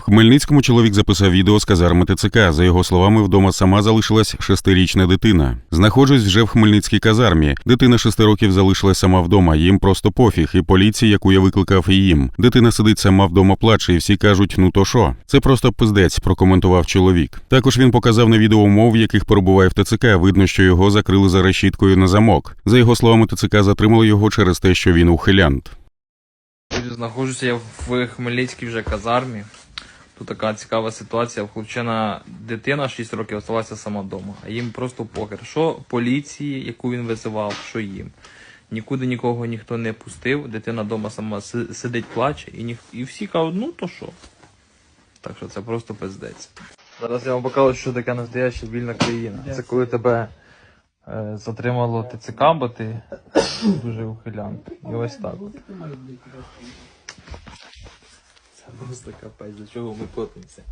В Хмельницькому чоловік записав відео з казарми ТЦК. За його словами, вдома сама залишилась шестирічна дитина. Знаходжусь вже в Хмельницькій казармі. Дитина шести років залишилась сама вдома. Їм просто пофіг. І поліції, яку я викликав, і їм. Дитина сидить сама вдома, плаче, і всі кажуть: ну то що? Це просто пиздець, прокоментував чоловік. Також він показав на відео умов, в яких перебуває в ТЦК. Видно, що його закрили за решіткою на замок. За його словами, ТЦК затримали його через те, що він ухилянт. Знаходжуся я в Хмельницькій вже казармі. Тут така цікава ситуація. Хлопчина дитина 6 років залишилася сама вдома. А їм просто похер. Що поліції, яку він визивав, що їм. Нікуди нікого ніхто не пустив. Дитина вдома сама сидить, плаче, і, ніх... і всі кажуть, ну то що. Так що це просто пиздець. Зараз я вам покажу, що таке настояща вільна країна. Це коли тебе е, затримало ТЦК, бо ти дуже ухилянт. І ось так. Просто капець, до чого ми котимося.